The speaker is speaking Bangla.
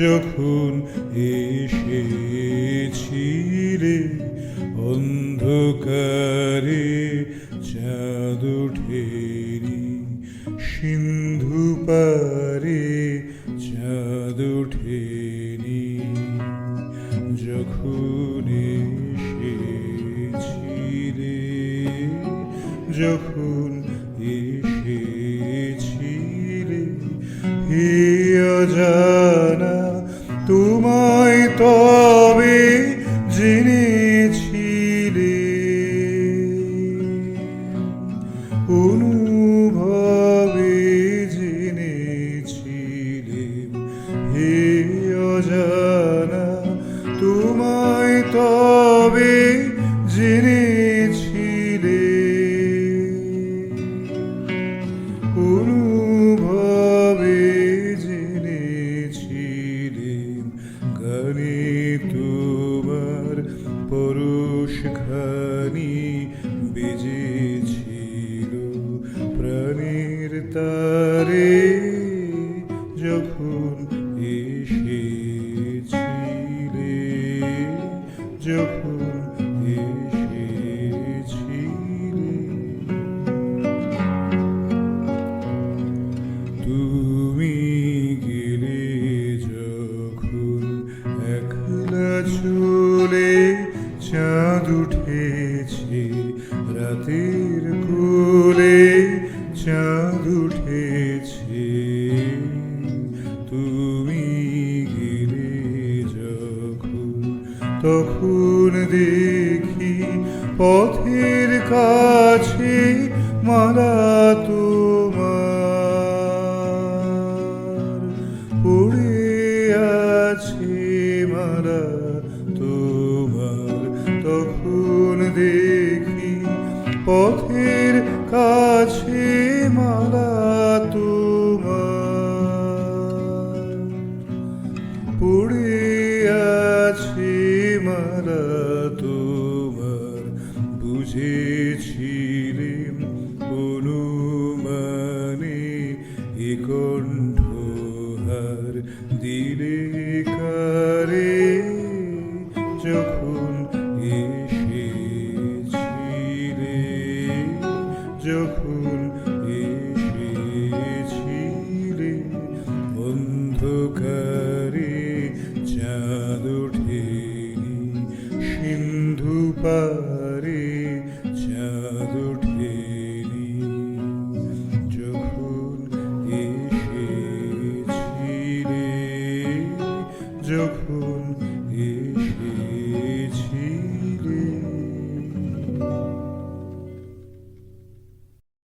যখন এসেছিলে অন্ধকারে চাঁদ উঠেনি সিন্ধু পারে চাদু উঠেনি যখন এসেছিলে যখন এসেছিলে, হে অজা অজানা তোমায় তবে জেনেছিলে অনুভবে জেনেছিলেন গানে তোমার পরশ খানি বেজেছিল। প্রাণের তারে যখন এসেছিলে যখন এসেছিলে। তুমি গেলে যখন একলা চলে চাঁদ উঠেছে রাতের কোলে চাঁদ উঠেছে। তখন দেখি পথের কাছে মালা তোমার। পড়ে আছে মালা তোমার। তখন দেখি পথের কাছে মালা তোমার। বুঝেছিলেন অনুমানে এ কণ্ঠহার দিলে কারে যখন এসেছিলে যখন এসেছিলে অন্ধকারে চাঁদ ওঠেনি, সিন্ধু পারে চাঁদ